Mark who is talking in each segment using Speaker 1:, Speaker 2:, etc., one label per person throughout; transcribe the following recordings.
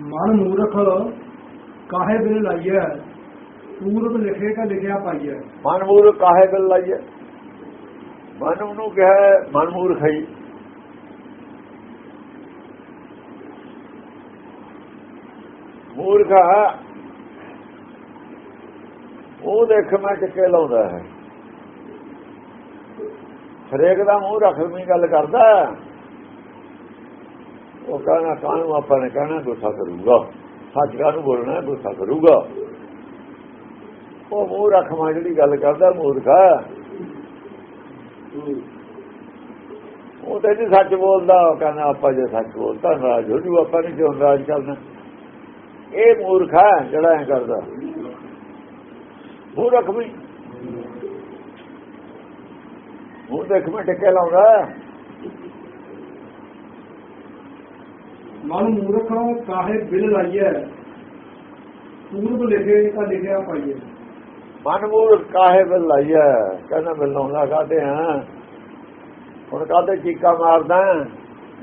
Speaker 1: ਮਨ ਮੂਰਖ ਕਾਹੇ ਬਿਨ ਲਾਈਐ? ਪੂਰਬ ਲਿਖੇ ਕਾ ਲਿਖਿਆ ਪਾਈਐ।
Speaker 2: ਮਨ ਮੂਰਖ ਕਾਹੇ ਗੱਲ ਲਾਈਏ ਮਨ ਨੂੰ ਕਿਹਾ, ਮਨ ਮੂਰਖ ਹੈ ਮੂਰਖ ਉਹ ਦੇਖ ਮੈਂ ਟਿੱਕੇ ਲਾਉਂਦਾ ਹੈ। ਹਰੇਕ ਦਾ ਮੂੰਹ ਰੱਖਵੀਂ ਗੱਲ ਕਰਦਾ। ਉਹ ਕਹਿਣਾ ਕਾਹਨੂੰ ਆਪਾਂ ਨੇ ਕਹਿਣਾ, ਗੁੱਸਾ ਕਰੂਗਾ। ਸੱਚ ਨੂੰ ਬੋਲਣਾ, ਗੁੱਸਾ ਕਰੂਗਾ। ਉਹ ਮੂੰਹ ਰੱਖਵਾਂ ਜਿਹੜੀ ਗੱਲ ਕਰਦਾ, ਮੂਰਖ ਹੈ। ਉਹ ਤੇ ਨਹੀਂ ਸੱਚ ਬੋਲਦਾ, ਉਹ ਕਹਿੰਦਾ, ਆਪਾਂ ਜੇ ਸੱਚ ਬੋਲਦਾ ਨਾਰਾਜ਼ ਹੋ ਜੂ, ਆਪਾਂ ਨਹੀਂ ਕਿਉਂ ਨਾਰਾਜ਼ ਕਰਨਾ? ਇਹ ਮੂਰਖ ਹੈ, ਜਿਹੜਾ ਐ ਕਰਦਾ। ਮੂਰਖ ਵੀ। ਉਹ ਦੇਖ ਮੈਂ ਟਿੱਕੇ ਲਾਉਂਦਾ।
Speaker 1: ਮਨ ਮੂਰਖ ਕਾਹੇ ਬਿਨ ਲਾਈਐ? ਪੂਰਬ ਲਿਖੇ ਕਾ ਲਿਖਿਆ ਪਾਈਐ।
Speaker 2: ਮਨ ਮੂਰਖ ਕਾਹੇ ਵੱਲ ਲਾਈਆ ਕਹਿੰਦਾ ਮੈਂ ਲਾਉਂਦਾ ਕਾਹਦੇ ਹਾਂ ਹੁਣ ਕਾਹਦੇ ਚੀਕਾ ਮਾਰਦਾ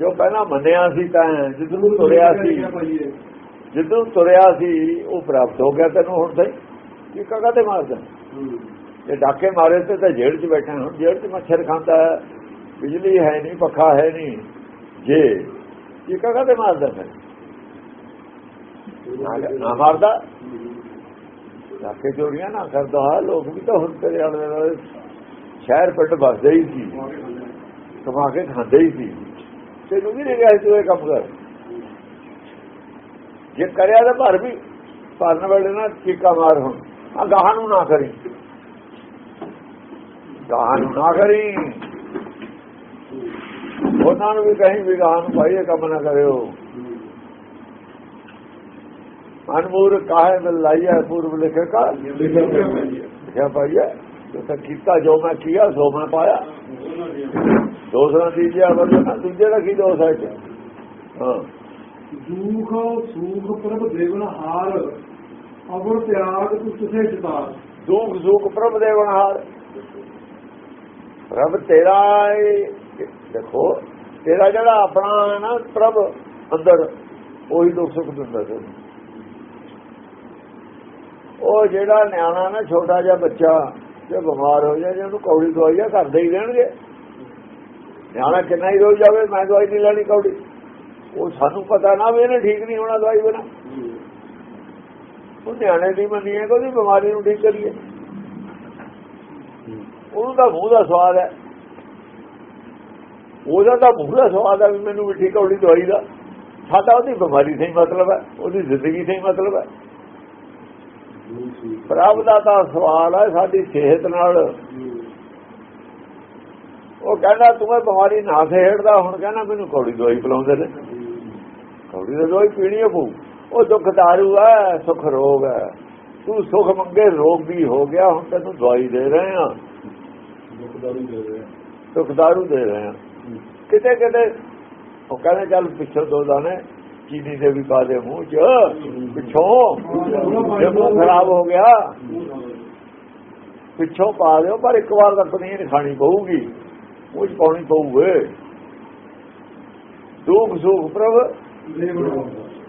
Speaker 2: ਜੋ ਪਹਿਲਾਂ ਮੰਨਿਆ ਸੀ ਤਾਂ ਜਿੱਦੋਂ ਤੁਰਿਆ ਸੀ ਜਿੱਦੋਂ ਤੁਰਿਆ ਸੀ ਉਹ ਪ੍ਰਾਪਤ ਹੋ ਗਿਆ ਤੈਨੂੰ ਹੁਣ ਤਾਈ ਚੀਕਾ ਕਾਹਦੇ ਮਾਰਦਾ? ਜੇ ਡਾਕੇ ਮਾਰੇ ਤੇ ਤਾਂ ਜੇਲ੍ਹ 'ਚ ਬੈਠਾ ਹੁਣ ਜੇਲ੍ਹ 'ਚ ਮੱਛਰ ਖਾਂਦਾ ਬਿਜਲੀ ਹੈ ਨਹੀਂ ਪੱਖਾ ਹੈ ਨਹੀਂ। ਜੇ ਚੀਕਾ ਕਾਹਦੇ ਮਾਰਦਾ ਫਿਰ? ਨਾ- ਮਾਰਦਾ? ਡਾਕੇ ਚੋਰੀਆਂ ਨਾ ਕਰਦਾ ਲੋਕ ਵੀ ਤਾਂ ਹੁਣ ਤੇਰੇ ਆਲੇ ਦੁਆਲੇ ਸ਼ਹਿਰ ਪਿੰਡ ਵਸਦੇ ਹੀ ਸੀ। ਕਮਾ ਕੇ ਖਾਂਦੇ ਹੀ ਸੀ। ਤੈਨੂੰ ਵੀ ਨਹੀਂ ਗਿਆ ਤੂੰ ਇਹ ਕੰਮ ਕਰ। ਜੇ ਕਰਿਆ ਤਾਂ ਭਰ ਵੀ, ਭਰਨ ਵੇਲੇ ਨਾ ਚੀਕਾ ਮਾਰ ਹੁਣ। ਆ ਗਾਹਾਂ ਨੂੰ ਨਾ ਕਰੀ। ਗਾਹਾਂ ਨੂੰ ਨਾ ਕਰੀ। ਉਹਨਾਂ ਨੂੰ ਵੀ ਕਹੀਂ ਵੀ ਗਾਹਾਂ ਨੂੰ ਭਾਈ ਇਹ ਕੰਮ ਨਾ ਕਰਿਓ। ਅਨਮੂਰ ਕਾਹੇ ਮਿਲ ਲਾਈਆ ਪੂਰਬ ਲਿਖੇ ਕਾ
Speaker 1: ਲਿਖਿਆ ਪਾਈਐ
Speaker 2: ਲਿਖਿਆ ਪਾਈਆ ਜੋ ਤਾਂ ਕੀਤਾ ਜੋ ਮੈਂ ਕੀਆ ਸੋ ਮੈਂ ਪਾਇਆ। ਦੋਸਰਾ ਦੀਜਿਆ ਵਰਨਾ ਦੂਜੇ ਦਾ ਕੀ ਦੋਸ ਹੈ ਹਾਂ।
Speaker 1: ਦੁਖ ਸੂਖ ਪ੍ਰਭ ਦੇਵਨ ਹਾਰ ਅਵਰ ਤਿਆਗ ਤੂੰ ਕਿਸੇ ਚਤਾਰ
Speaker 2: ਦੁਖ ਸੁਖ ਪ੍ਰਭ ਦੇ ਬਣਹਾਰ ਪ੍ਰਭ ਤੇਰਾ ਦੇਖੋ, ਤੇਰਾ ਜਿਹੜਾ ਆਪਣਾ ਹੈ ਨਾ ਪ੍ਰਭ, ਅੰਦਰ, ਉਹੀ ਦੁੱਖ ਸੁੱਖ ਦਿੰਦਾ ਤੈਨੂੰ। ਉਹ ਜਿਹੜਾ ਨਿਆਣਾ ਨਾ, ਛੋਟਾ ਜਿਹਾ ਬੱਚਾ, ਜੇ ਬਿਮਾਰ ਹੋ ਜਾਏ, ਜੇ ਉਹਨੂੰ ਕੌੜੀ ਦਵਾਈ ਆ ਦੇ ਹੀ ਦੇਣਗੇ ਨਿਆਣਾ ਕਿੰਨਾ ਹੀ ਰੋਜ਼ ਜਾਵੇ, ਮੈਂ ਦਵਾਈ ਨਹੀਂ ਲੈਣੀ ਕੌੜੀ। ਉਹ ਸਾਨੂੰ ਪਤਾ ਨਾ ਵੀ ਇਹਨੇ ਠੀਕ ਨਹੀਂ ਹੋਣਾ ਦਵਾਈ ਬਿਨਾ। ਉਹ ਨਿਆਣੇ ਦੀ ਮੰਨੀਏ ਕਿ ਉਹਦੀ ਬਿਮਾਰੀ ਨੂੰ ਠੀਕ ਕਰੀਏ। ਉਹਨੂੰ ਤਾਂ ਮੂੰਹ ਦਾ ਸਵਾਦ ਹੈ। ਉਹਦਾ ਤਾਂ ਦਾ ਸਵਾਦ ਹੈ ਵੀ ਮੈਨੂੰ ਵੀ ਠੀਕ ਔੜੀ ਦਵਾਈ ਦਾ। ਸਾਡਾ ਉਹਦੀ ਬਿਮਾਰੀ ਸਹੀ ਮਤਲਬ ਹੈ ਉਹਦੀ ਜ਼ਿੰਦਗੀ ਸਹੀ ਮਤਲਬ ਹੈ ਪ੍ਰਭ ਦਾ ਤਾਂ ਸਵਾਲ ਹੈ ਸਾਡੀ ਸਿਹਤ ਨਾਲ। ਉਹ ਕਹਿੰਦਾ ਤੂੰ ਇਹ ਬਿਮਾਰੀ ਨਾ ਸਹਿੜਦਾ ਹੁਣ ਕਹਿੰਦਾ ਮੈਨੂੰ ਕੌੜੀ ਦਵਾਈ ਪਿਲਾਉਂਦੇ ਨੇ। ਕੌੜੀ ਦੀ ਦਵਾਈ ਪੀਣੀ ਹੈ ਪਊ ਉਹ ਦੁੱਖ ਦਾਰੂ ਹੈ ਸੁਖ ਰੋਗ ਹੈ ਤੂੰ ਸੁਖ ਮੰਗੇ ਰੋਗ ਵੀ ਹੋ ਗਿਆ। ਹੁਣ ਤੈਨੂੰ ਦਵਾਈ ਦੇ ਰਹੇ ਆ। ਸੁਖ ਦਾਰੂ ਦੇ ਰਹੇ ਆ। ਕਿਤੇ ਕਿਤੇ ਉਹ ਕਹਿੰਦੇ ਚੱਲ ਪਿੱਛੋਂ ਦੋ ਦਾਣੇ, ਚੀਨੀ ਦੇ ਵੀ ਪਾ ਦੇ ਮੂੰਹ 'ਚ। ਪਿੱਛੋਂ, ਜੇ ਮੂੰਹ ਖਰਾਬ ਹੋ ਗਿਆ, ਪਿੱਛੋਂ ਪਾ ਦਿਓ, ਪਰ ਇੱਕ ਵਾਰ ਤਾਂ ਪਨੀਰ ਖਾਣੀ ਪਊਗੀ, ਉਹ 'ਚ ਪਾਉਣੀ ਪਊਗੇ। ਦੁੱਖ ਸੁਖ ਪ੍ਰਭ।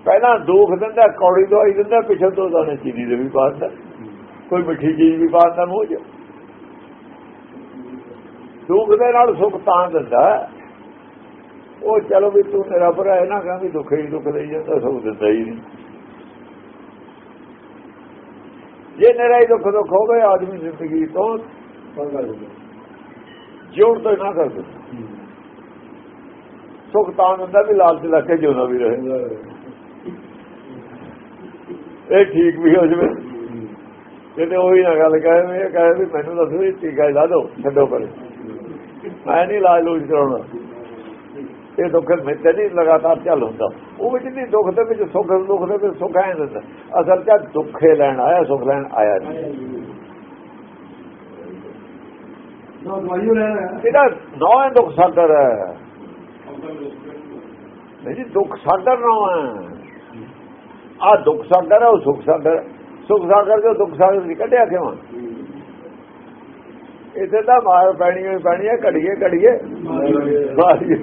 Speaker 2: ਪਹਿਲਾਂ ਦੁੱਖ ਦਿੰਦਾ, ਕੌੜੀ ਦਵਾਈ ਦਿੰਦਾ, ਪਿੱਛੋਂ ਦੋ ਦਾਣੇ ਚੀਨੀ ਦੇ ਵੀ ਪਾ ਦਿੰਦਾ। ਕੋਈ ਮਿੱਠੀ ਚੀਜ਼ ਵੀ ਪਾ ਦਿੰਦਾ ਮੂੰਹ 'ਚ। ਦੁੱਖ ਦੇ ਨਾਲ ਸੁਖ ਤਾਂ ਦਿੰਦਾ। ਉਹ ਚਲੋ ਵੀ ਤੂੰ ਮੇਰਾ ਭਰਾ ਹੈ ਨਾ ਕਹਿੰਦੀ ਦੁੱਖ ਹੀ ਦੁੱਖ ਲਈ ਜਾਂਦਾ ਸੁਖ ਦਿੰਦਾ ਹੀ ਨਹੀਂ। ਜੇ ਮੇਰਾ ਹੀ ਦੁੱਖ ਦੁੱਖ ਹੋਵੇ ਆਦਮੀ ਜ਼ਿੰਦਗੀ ਤੋਂ ਜਿਉਣ ਤੋਂ ਨਾ ਕਰ ਸੁਖ ਤਾਂ ਦਿੰਦਾ ਵੀ ਲਾਲਚ ਲੱਗ ਕੇ ਜਿਉਂਦਾ ਵੀ ਰਹੇ। ਇਹ ਠੀਕ ਵੀ ਹੋ ਜਵੇ। ਕਿਤੇ ਉਹੀ ਨਾ ਗੱਲ ਕਹੇ ਇਹ ਕਹੇ ਵੀ ਮੈਨੂੰ ਦੱਸੋ ਇਹ ਟੀਕਾ ਲਾ ਦਿਓ ਛੱਡੋ ਪਰੇ। ਮੈਂ ਨਹੀਂ ਇਲਾਜ ਲੂਜ ਕਰਾਉਣਾ ਇਹ ਦੁੱਖ ਮਿੱਤੇ ਨਹੀਂ ਲਗਾਤਾਰ ਚੱਲ ਹੁੰਦਾ ਉਹ ਵਿੱਚ ਨਹੀਂ ਦੁੱਖ ਦੇ ਵਿੱਚ ਸੁੱਖ ਦੁੱਖ ਦੇ ਵਿੱਚ ਸੁੱਖ ਆਇਆ ਦਿੰਦਾ ਅਸਲ ਚ ਦੁੱਖੇ ਲੈਣ ਆਇਆ ਸੁੱਖ ਲੈਣ ਆਇਆ ਨਹੀਂ
Speaker 1: ਨਾ ਦਵਾਈਓ ਲੈਣਾ ਹੈ
Speaker 2: ਇਹਦਾ ਨੌ ਹੈ ਦੁੱਖ ਸਾਗਰ ਹੈ ਨਹੀਂ ਜੀ ਦੁੱਖ ਸਾਗਰ ਨੌ ਹੈ ਆ ਦੁੱਖ ਸਾਗਰ ਹੈ ਉਹ ਸੁੱਖ ਸਾਗਰ ਹੈ। ਸੁੱਖ ਸਾਗਰ ਜੋ ਦੁੱਖ ਸਾਗਰ ਨਹੀਂ ਕੱਢਿਆ ਕਿਉਂ ਇਥੇ ਤਾਂ ਮਾਰ ਪੈਣੀ ਹੋਈ ਪੈਣੀ ਹੈ ਘੜੀਏ ਘੜੀਏ। ਮਾਰੀਏ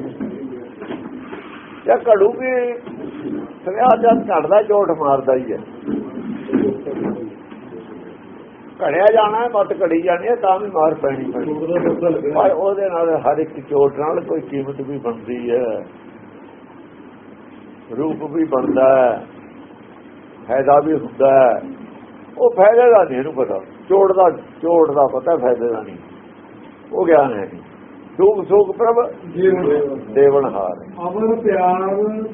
Speaker 2: ਜਾਂ ਘੜੂਗੀ ਸਰਿਆ ਜਦ ਘੜਦਾ ਝੋਟ ਮਾਰਦਾ ਹੀ ਹੈ। ਘੜਿਆ ਜਾਣਾ ਹੈ, ਮੱਤ ਘੜੀ ਜਾਣੀ ਹੈ ਤਾਂ ਵੀ ਮਾਰ ਪੈਣੀ ਪੈਣੀ ਪਰ ਉਹਦੇ ਨਾਲ ਹਰ ਇੱਕ ਚੋਟ ਨਾਲ ਕੋਈ ਕੀਮਤ ਵੀ ਬਣਦੀ ਹੈ। ਰੂਪ ਵੀ ਬਣਦਾ ਹੈ। ਫਾਇਦਾ ਵੀ ਹੁੰਦਾ ਹੈ। ਉਹ ਫਾਇਦੇ ਦਾ ਨਹੀਂ ਇਹਨੂੰ ਪਤਾ। ਚੋਟ ਦਾ ਚੋਟ ਦਾ ਪਤਾ ਫਾਇਦੇ ਦਾ ਨਹੀਂ। ਉਹ ਗਿਆਨ ਹੈ ਸੁਖ ਸੁਖ ਪ੍ਰਭ ਦੇਵਨ ਹਾਰ।
Speaker 1: ਅਮਰ ਪਿਆਰ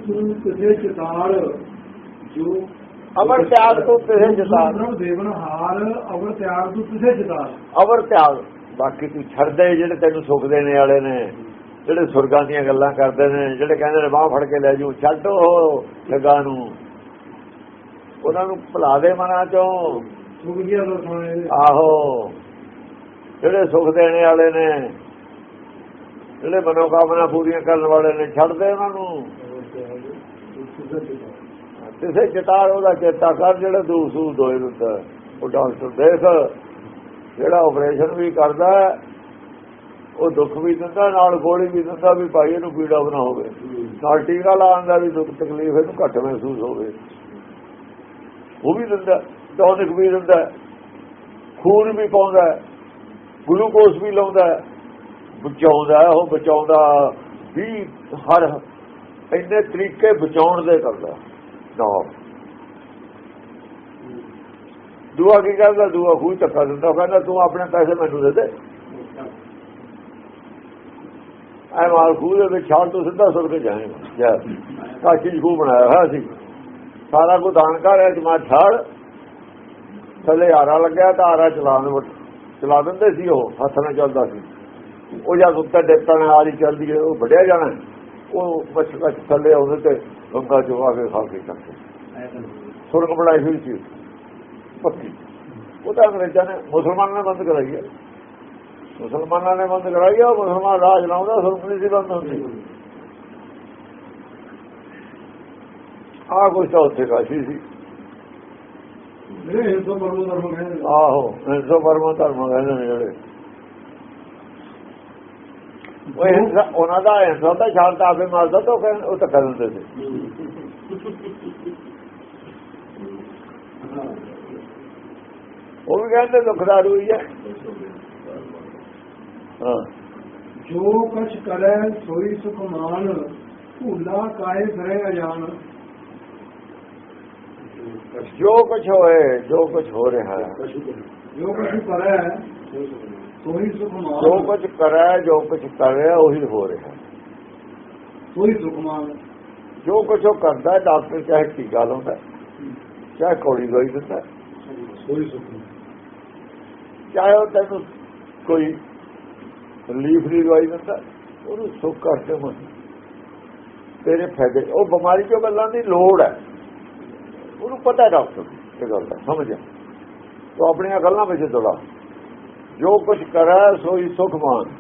Speaker 1: ਤੂੰ ਕਿਸੇ ਚਿਤਾਰ ਜੋ
Speaker 2: ਅਮਰ ਤਿਆਗ ਤੋਂ ਤੇਰੇ ਜਤਾਰ
Speaker 1: ਪ੍ਰਭ ਦੇਵਨ ਹਾਰ ਅਮਰ ਪਿਆਰ ਤੂੰ ਕਿਸੇ ਚਿਤਾਰ।
Speaker 2: ਅਵਰ ਤਿਆਗ ਬਾਕੀ ਤੂੰ ਛੱਡਦੇ ਜਿਹੜੇ ਤੈਨੂੰ ਸੁੱਖ ਦੇਣੇ ਵਾਲੇ ਨੇ ਜਿਹੜੇ ਸੁਰਗਾਂ ਦੀਆਂ ਗੱਲਾਂ ਕਰਦੇ ਨੇ ਜਿਹੜੇ ਕਹਿੰਦੇ ਨੇ ਬਾਹ ਫੜ ਕੇ ਲੈ ਜੂ ਛੱਡ ਜਗਾ ਨੂੰ। ਉਹਨਾਂ ਨੂੰ ਭੁਲਾ ਦੇ ਮਨਾਂ ਚੋਂ। ਆਹੋ। ਜਿਹੜੇ ਸੁੱਖ ਦੇਣੇ ਵਾਲੇ ਨੇ, ਜਿਹੜੇ ਮਨੋਕਾਮਨਾ ਪੂਰੀਆਂ ਕਰਨ ਵਾਲੇ ਨੇ, ਛੱਡਦੇ ਉਹਨਾਂ ਨੂੰ। ਕਿਸੇ ਚਿਤਾਰ ਉਹਦਾ ਚੇਤਾ ਕਰ, ਜਿਹੜਾ ਦੂਸੂ ਦੋਏ ਦਿੰਦਾ ਉਹ ਡਾਕਟਰ ਦੇਖ, ਜਿਹੜਾ ਆਪਰੇਸ਼ਨ ਵੀ ਕਰਦਾ ਉਹ ਦੁੱਖ ਵੀ ਦਿੰਦਾ, ਨਾਲ ਗੋਲੀ ਵੀ ਦਿੰਦਾ ਵੀ ਭਾਈ ਇਹਨੂੰ ਪੀੜਾ ਬਣਾ ਹੋਵੇ। ਨਾਲ ਟੀਕਾ ਲਾਉਣ ਦਾ ਵੀ ਦੁੱਖ ਤਕਲੀਫ ਇਹਨੂੰ ਘੱਟ ਮਹਿਸੂਸ ਹੋਵੇ। ਉਹ ਵੀ ਦਿੰਦਾ। ਟੌਨਿਕ ਵੀ ਦਿੰਦਾ ਖੂਨ ਵੀ ਪਾਉਂਦਾ ਗਲੂਕੋਸ ਵੀ ਲਾਉਂਦਾ ਬਚਾਉਂਦਾ ਉਹ ਬਚਾਉਂਦਾ ਵੀ ਹਰ ਇੰਨੇ ਤਰੀਕੇ ਬਚਾਉਣ ਦੇ ਕਰਦਾ ਨਾ ਦੁਆ ਕੀ ਕਰਦਾ ਦੁਆ ਖੂਹ ਧੱਕਾ ਦਿੰਦਾ। ਉਹ ਕਹਿੰਦਾ, ਤੂੰ ਆਪਣੇ ਪੈਸੇ ਮੈਨੂੰ ਦੇ ਦੇ। ਐ ਮਾਲ ਖੂਹ ਦੇ ਵਿੱਚ ਛਾਲ ਤੋਂ ਸਿੱਧਾ ਸੁਰ ਕੇ ਜਾਏਗਾ ਕਾਸ਼ੀ ਖੂਹ ਬਣਾਇਆ ਹੋਇਆ ਸੀ। ਸਾਰਾ ਕੁਝ ਦਾਨ ਕਰ ਰਿਹਾ ਜਮਾ ਛਾੜ ਥੱਲੇ ਆਰਾ ਲੱਗਿਆ ਤਾਂ ਆਰਾ ਚਲਾਉਣ ਚਲਾ ਦਿੰਦੇ ਸੀ ਉਹ ਹੱਥ ਨਾਲ ਚੱਲਦਾ ਸੀ। ਉਹ ਜਦ ਉੱਤੇ ਡੇਪਣ ਆਰੀ ਚੱਲਦੀ ਹੈ ਉਹ ਵੱਢਿਆ ਜਾਣਾ। ਉਹ ਬਚ ਬਚ ਥੱਲੇ ਆਉਂਦੇ ਤੇ ਗੰਗਾ ਚੋਂ ਆ ਕੇ ਖਾ ਕੇ ਚੱਲਦੇ ਸੁਰਗ ਬਣਾਈ ਹੋਈ ਸੀ। ਪੱਕੀ। ਉਹ ਤਾਂ ਅੰਗਰੇਜ਼ਾਂ ਨੇ ਮੁਸਲਮਾਨਾਂ ਨੇ ਬੰਦ ਕਰਾਈ ਹੈ। ਮੁਸਲਮਾਨਾਂ ਨੇ ਬੰਦ ਕਰਾਈ ਹੈ ਮੁਸਲਮਾਨ ਰਾਜ ਲਾਉਂਦਾ ਸੁਰਗ ਨਹੀਂ ਸੀ ਬੰਦ ਹੁੰਦੀ। ਆ ਕੁਛ ਤਾਂ ਉੱਥੇ ਕਾਸ਼ੀ ਸੀ।
Speaker 1: ਮੇਰੇ ਹਿੰਦੂ ਪਰਮੋ ਧਰਮ ਕਹਿੰਦੇ
Speaker 2: ਆਹੋ ਹਿੰਸਾ ਪਰਮਾ ਧਰਮ ਕਹਿੰਦੇ ਨੇ ਜਿਹੜੇ। ਉਹ ਹਿੰਸਾ ਉਹਨਾਂ ਦਾ ਹਿੰਸਾ ਸ਼ਾਂਤ ਆਪੇ ਮਾਰਦਾ ਤਾਂ ਉਹ ਤਾਂ ਕਰ ਦਿੰਦੇ ਸੀ। ਉਹ ਵੀ ਕਹਿੰਦੇ ਦੁਖਦਾਰੂ ਹੀ ਹੈ। ਹਾਂ।
Speaker 1: ਜੋ ਕਛ ਕਰੈ ਸੋਈ ਸੁਖ ਮਾਨ ਭੂਲਾ ਕਾਏ ਕਰੇ ਅਜਾਨ
Speaker 2: ਜੋ ਕੁਝ ਹੋਏ ਜੋ ਕੁਝ ਹੋ ਰਿਹਾ ਹੈ।
Speaker 1: ਜੋ ਕਛ ਕਰੈ ਸੋਈ ਸੁਖ
Speaker 2: ਜੋ ਕੁਝ ਕਰਾ ਜੋ ਕੁਝ ਕਰ ਰਿਹਾ ਉਹੀ ਹੋ ਰਿਹਾ
Speaker 1: ਸੋਈ ਸੁਖ ਮਾਨ
Speaker 2: ਜੋ ਕੁਝ ਉਹ ਕਰਦਾ ਹੈ, ਡਾਕਟਰ ਚਾਹੇ ਟੀਕਾ ਲਾਉਂਦਾ ਚਾਹੇ ਕੌੜੀ ਦਵਾਈ ਦਿੰਦਾ ਹੈ,
Speaker 1: ਸੋਈ ਸੁਖ
Speaker 2: ਚਾਹੇ ਉਹ ਤੈਨੂੰ ਕੋਈ ਰਿਲੀਫ ਦੀ ਦਵਾਈ ਦਿੰਦਾ ਉਹਨੂੰ ਸੁੱਖ ਕਰਕੇ ਮਨ ਤੇਰੇ ਫਾਇਦੇ ਉਹ ਬਿਮਾਰੀ ਚੋਂ ਗੱਲਾਂ ਦੀ ਲੋੜ ਹੈ। ਉਹਨੂੰ ਪਤਾ ਡਾਕਟਰ ਨੂੰ, ਇਹ ਗੱਲ ਦਾ ਸਮਝ ਆ ਤੂੰ ਆਪਣੀਆਂ ਗੱਲਾਂ ਵਿੱਚ ਦੋੜਾ ਜੋ ਕੁਝ ਕਰਾ ਸੋਈ ਸੁਖ ਮਾਨ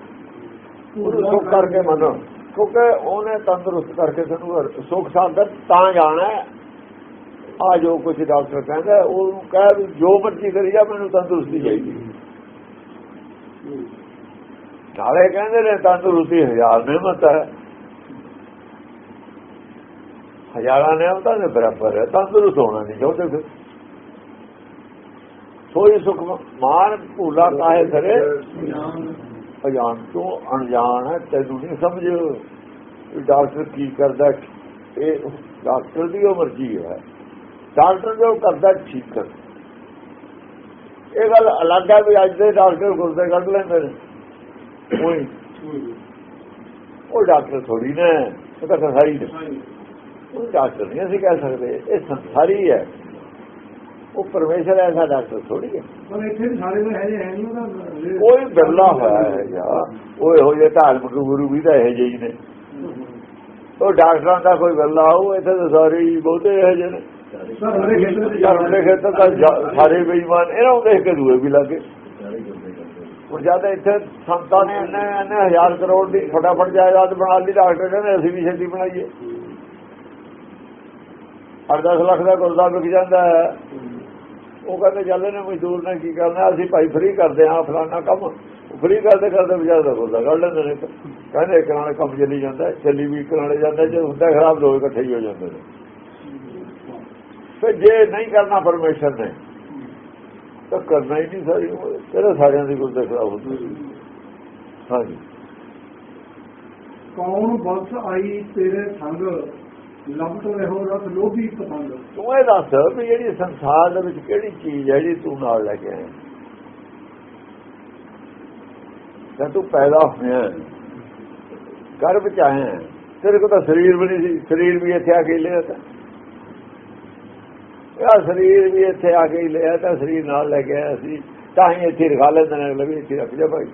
Speaker 2: ਉਹਨੂੰ ਸੁੱਖ ਕਰਕੇ ਮੰਨੋ। ਕਿਉਂਕਿ ਉਹਨੇ ਤੰਦਰੁਸਤ ਕਰਕੇ ਤੈਨੂੰ ਸੁੱਖ ਸਾਧਨ ਤਾਂ ਜਾਣਾ ਆ ਜੋ ਕੁਝ ਡਾਕਟਰ ਕਹਿੰਦਾ, ਉਹਨੂੰ ਕਹਿ ਵੀ ਜੋ ਮਰਜ਼ੀ ਕਰੀ ਜਾ, ਮੈਨੂੰ ਤੰਦਰੁਸਤੀ ਚਾਹੀਦੀ। ਨਾਲੇ ਕਹਿੰਦੇ ਨੇ ਤੰਦਰੁਸਤੀ ਹਜ਼ਾਰ ਨਿਮਤ ਹੈ। ਹਜ਼ਾਰਾਂ ਨਿਮਤਾਂ ਦੇ ਬਰਾਬਰ ਹੈ ਤੰਦਰੁਸਤ ਹੋਣਾ ਨਹੀਂ ਚਾਹੁੰਦੇ ਫਿਰ। ਸੋਈ ਸੁਖ ਮਾਨ ਭੂਲਾ ਕਾਹੇ ਕਰੇ
Speaker 1: ਗਿਆਨ
Speaker 2: ਤੋਂ ਅਣਜਾਣ ਹੈ, ਤੈਨੂੰ ਨਹੀਂ ਸਮਝ। ਡਾਕਟਰ ਕੀ ਕਰਦਾ? ਇਹ ਡਾਕਟਰ ਦੀ ਉਹ ਮਰਜ਼ੀ ਹੈ। ਡਾਕਟਰ ਜੋ ਕਰਦਾ, ਠੀਕ ਕਰ। ਇਹ ਗੱਲ ਅਲੱਗ ਹੈ ਵੀ ਅੱਜ ਦੇ ਡਾਕਟਰ ਗੁਰਦੇ ਕੱਢ ਲੈਂਦੇ ਨੇ। ਉਹ। ਡਾਕਟਰ ਥੋੜੀ ਨੇ, ਉਹ ਤਾਂ ਸੰਸਾਰੀ ਨੇ। ਡਾਕਟਰ ਨਹੀਂ ਅਸੀਂ ਕਹਿ ਸਕਦੇ ਇਹ ਸੰਸਾਰੀ ਹੈ। ਉਹ ਪਰਮੇਸ਼ਰ ਐਸਾ ਡਾਕਟਰ ਥੋੜੀ ਹੈ।
Speaker 1: ਪਰ ਇੱਥੇ ਵੀ ਸਾਰੇ ਦੇ ਹੈ ਹੈ ਨਹੀਂ ਉਹਦਾ
Speaker 2: ਕੋਈ ਬਿਰਲਾ ਹੋਇਆ ਹੈ ਯਾਰ। ਉਹ ਇਹੋ ਜਿਹੇ ਧਾਰਮਿਕ ਗੁਰੂ ਵੀ ਤਾਂ ਇਹੋ ਜਿਹੇ ਹੀ ਨੇ। ਉਹ ਡਾਕਟਰਾਂ ਦਾ ਕੋਈ ਬਿਰਲਾ ਹੋਊ ਇੱਥੇ ਤਾਂ ਸਾਰੇ ਹੀ ਬਹੁਤੇ ਇਹੋ ਜਿਹੇ ਨੇ।
Speaker 1: ਦੇ
Speaker 2: ਧਰਮ ਦੇ ਖੇਤਰ ਜਾ- ਸਾਰੇ ਬੇਈਮਾਨ ਇਹਨਾਂ ਨੂੰ ਦੇਖ ਕੇ ਦੂਏ ਵੀ ਲੱਗੇ। ਹੁਣ ਜਦ ਇੱਥੇ ਸੰਤਾਂ ਨੇ ਇੰਨੇ ਹਜ਼ਾਰ ਕਰੋੜ ਦੀ ਫਟਾਫਟ ਜਾਇਦਾਦ ਬਣਾ ਲਈ ਡਾਕਟਰ ਕਹਿੰਦੇ ਅਸੀਂ ਵੀ ਛੇਤੀ ਬਣਾਈਏ। 8-10 ਲੱਖ ਦਾ ਗੁਰਦਾ ਵਿਕ ਜਾਂਦਾ ਹੈ। ਉਹ ਕਹਿੰਦੇ, ਚੱਲੇ ਨੇ ਮਜ਼ਦੂਰ ਨੇ ਕੀ ਕਰਨਾ? ਅਸੀਂ ਭਾਈ ਫ੍ਰੀ ਕਰਦੇ ਹਾਂ, ਫਲਾਨਾ ਕੰਮ। ਫ੍ਰੀ ਕਰਦੇ ਕਰਦੇ ਵਿਚਾਰ ਦਾ ਗੁਰਦਾ ਕੱਢ ਲੈਂਦੇ ਨੇ। ਕਹਿੰਦੇ, ਇੱਕ ਨਾਲੇ ਕੰਮ ਚੱਲੀ ਜਾਂਦਾ ਚੱਲੀ ਵੀ ਇੱਕ ਨਾਲੇ ਜਾਂਦਾ ਜੇ ਹੁੰਦਾ ਖਰਾਬ, ਦੋ ਇਕੱਠੇ ਹੀ ਹੋ ਜਾਂਦੇ ਨੇ। ਫਿਰ ਜੇ ਨਹੀਂ ਕਰਨਾ ਪਰਮੇਸ਼ਰ ਨੇ, ਤਾਂ ਕਰਨਾ ਹੀ ਨਹੀਂ ਸਾਰੀ ਉਮਰ। ਤੇਰੇ ਸਾਰਿਆਂ ਦੀ ਗੁਰਦੇ ਖਰਾਬ ਹੁੰਦੀ ਹਾਂਜੀ।
Speaker 1: ਕੌਣ ਬਸ ਆਈ ਤੇਰੇ ਸੰਗ? ਲਪਟ ਰਹੋ ਰਸ ਲੋਭੀ ਪਤੰਗ
Speaker 2: ਤੂੰ ਇਹ ਦੱਸ ਵੀ ਜਿਹੜੀ ਸੰਸਾਰ ਦੇ ਵਿੱਚ ਕਿਹੜੀ ਚੀਜ਼ ਹੈ ਜਿਹੜੀ ਤੂੰ ਨਾਲ ਲੈ ਕੇ ਆਇਆ? ਤਾਂ ਤੂੰ ਪੈਦਾ ਹੋਇਆ ਗਰਭ ਚ ਆਇਆ ਤੇਰੇ ਕੋਲ ਤਾਂ ਸਰੀਰ ਵੀ ਨਹੀਂ ਸੀ। ਸਰੀਰ ਵੀ ਇੱਥੇ ਆ ਕੇ ਲਿਆ ਤਾਂ। ਇਹ ਸਰੀਰ ਵੀ ਇੱਥੇ ਆ ਕੇ ਹੀ ਲਿਆ ਤਾਂ ਸਰੀਰ ਨਾਲ ਲੈ ਕੇ ਆਇਆ ਸੀ। ਤਾਂ ਹੀ ਇੱਥੇ ਰਖਾ ਲੈਂਦੇ ਨੇ ਲੱਗੇ ਇੱਥੇ ਰੱਖ ਜਾ ਭਾਈ।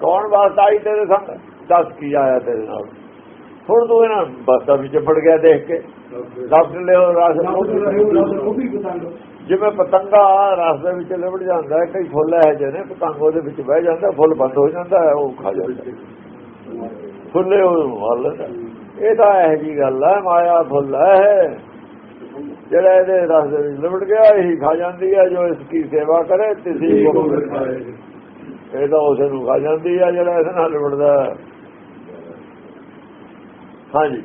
Speaker 2: ਕੌਣ ਵਾਸਤਾ ਆਈ ਤੇਰੇ ਸੰਗ? ਦੱਸ ਕੀ ਆਇਆ ਤੇਰੇ ਨਾਲ? ਹੁਣ ਤੂੰ ਇਹਨਾਂ ਬਸਤਾ ਵਿੱਚ ਫੜ ਗਿਆ ਦੇਖ ਕੇ। ਲੱਭ ਲਿਓ ਰਾਸ ਜਿਵੇਂ ਪਤੰਗਾ ਰਸ ਦੇ ਵਿੱਚ ਲਿਬੜ ਜਾਂਦਾ ਹੈ ਕਈ ਫੁੱਲ ਹੈ ਜਿਹਨੇ ਪਤੰਗ ਉਹਦੇ ਵਿੱਚ ਬਹਿ ਜਾਂਦਾ ਫੁੱਲ ਬੰਦ ਹੋ ਜਾਂਦਾ ਹੈ ਉਹ ਖਾ ਜਾਂਦਾ। ਫੁੱਲੇ ਉਹ ਲੈਂਦਾ ਇਹ ਤਾਂ ਇਹ ਜੀ ਗੱਲ ਹੈ ਮਾਇਆ ਫੁੱਲ ਹੈ ਜਿਹੜਾ ਇਹਦੇ ਰਸ ਦੇ ਵਿੱਚ ਲਿਬੜ ਗਿਆ ਇਹੀ ਖਾ ਜਾਂਦੀ ਹੈ ਜੋ ਇਸ ਦੀ ਸੇਵਾ ਕਰੇ ਤਿਸੀ ਇਹ ਤਾਂ ਉਸ ਨੂੰ ਖਾ ਜਾਂਦੀ ਹੈ ਜਿਹੜਾ ਇਹਦੇ ਨਾਲ ਲਿਬੜਦਾ। ਹੈ। ਹਾਂਜੀ।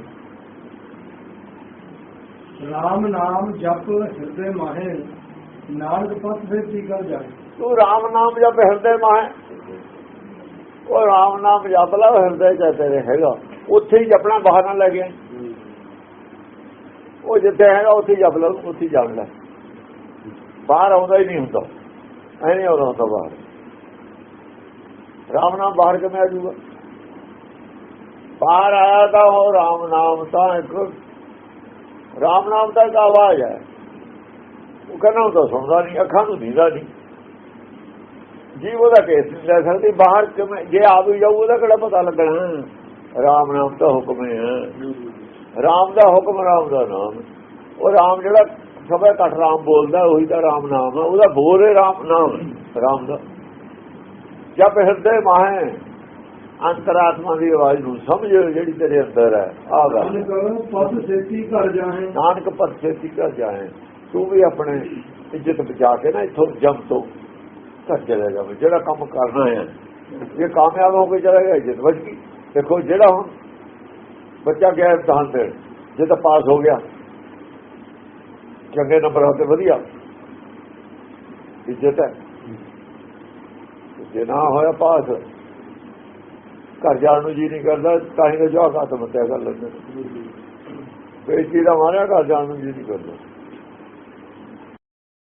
Speaker 1: ਰਾਮ ਨਾਮ ਜਪ ਹਿਰਦੇ ਮਾਹੇ ਨਾਨਕ ਪਤ ਸੇ ਕਰ ਜਾਏ?
Speaker 2: ਤੂੰ ਰਾਮ ਨਾਮ ਜਪ ਹਿਰਦੇ ਮਾਹ। ਉਹ ਰਾਮ ਨਾਮ ਜਪ ਲਾ ਹਿਰਦੇ ਚ ਤੇਰੇ ਹੈਗਾ। ਉੱਥੇ ਹੀ ਜਪਣਾ ਬਾਹਰ ਨਾ ਲੈ ਗਿਆ। ਉਹ ਜਿੱਥੇ ਹੈਗਾ ਉੱਥੇ ਜਪ ਲਾ ਉੱਥੇ ਜਪ ਲੈ। ਬਾਹਰ ਆਉਂਦਾ ਹੀ ਨਹੀਂ ਹੁੰਦਾ। ਐ ਨਹੀਂ ਆਉਂਦਾ ਬਾਹਰ। ਰਾਮ ਨਾਮ ਬਾਹਰ ਕਿਵੇਂ ਆ ਜਾਊਗਾ? ਬਾਹਰ ਆਇਆ ਤਾਂ ਉਹ ਰਾਮ ਨਾਮ ਤਾਂ ਇੱਕ, ਰਾਮ ਨਾਮ ਦਾ ਇੱਕ ਆਵਾਜ਼ ਹੈ। ਉਹ ਕਹਿੰਦਾ ਉਹ ਤਾਂ ਸੁਣਦਾ ਨਹੀਂ, ਅੱਖਾਂ ਨੂੰ ਦੀਦਾ ਨਹੀਂ। ਜੀ ਉਹਦਾ ਕੇਸ ਨਹੀਂ ਲੈ ਸਕਦੀ, ਬਾਹਰ ਕਿਵੇਂ, ਜੇ ਆ ਵੀ ਜਾਊ, ਉਹਦਾ ਕਿਹੜਾ ਪਤਾ ਲੱਗਣਾ? ਰਾਮ ਨਾਮ ਦਾ ਹੁਕਮ ਹੈ। ਰਾਮ ਦਾ ਹੁਕਮ, ਰਾਮ ਦਾ ਨਾਮ। ਉਹ ਰਾਮ ਜਿਹੜਾ ਸਭੇ ਘੱਟ ਰਾਮ ਬੋਲਦਾ, ਉਹੀ ਤਾਂ ਰਾਮ ਨਾਮ ਹੈ। ਉਹਦਾ ਬੋਲ ਹੈ ਰਾਮ ਨਾਮ, ਰਾਮ ਦਾ। ਜਦ ਹਿਰਦੇ ਮਾਹੇ। ਅੰਤਰਾਤਮਾ ਦੀ ਆਵਾਜ਼ ਨੂੰ ਸਮਝ ਜਿਹੜੀ ਤੇਰੇ ਅੰਦਰ ਹੈ। ਆ ਗੱਲ
Speaker 1: ਨਾਨਕ ਪਤ ਸੇਤੀ ਕਰ ਜਾਏ
Speaker 2: ਨਾਨਕ ਤੂੰ ਵੀ ਆਪਣੇ ਇੱਜ਼ਤ ਬਚਾ ਕੇ ਨਾ ਇੱਥੋਂ ਜਮ ਤੋਂ ਘਰ ਚਲੇ ਜਾਵੇ ਜਿਹੜਾ ਕੰਮ ਕਰਨਾ ਹੈ ਜੇ ਕਾਮਯਾਬ ਹੋ ਕੇ ਚਲਾ ਗਿਆ ਇੱਜ਼ਤ ਬਚ ਗਈ। ਦੇਖੋ ਜਿਹੜਾ ਹੁਣ ਬੱਚਾ ਗਿਆ ਇਮਤਿਹਾਨ ਤੇ ਜੇ ਤਾਂ ਪਾਸ ਹੋ ਗਿਆ। ਚੰਗੇ ਨੰਬਰਾਂ ਤੇ ਵਧੀਆ। ਇੱਜ਼ਤ ਹੈ। ਜੇ ਨਾ ਹੋਇਆ ਪਾਸ ਘਰ ਜਾਣ ਨੂੰ ਜੀ ਨਹੀਂ ਕਰਦਾ ਤਾਂ ਹੀ ਤਾਂ ਜਵਾਕ ਆਤਮ ਹੱਤਿਆ ਕਰ ਲੈਂਦੇ ਬੇਇੱਜ਼ਤੀ ਦਾ ਮਾਰਿਆ ਘਰ ਜਾਣ ਨੂੰ ਜੀ ਨਹੀਂ ਕਰਦਾ।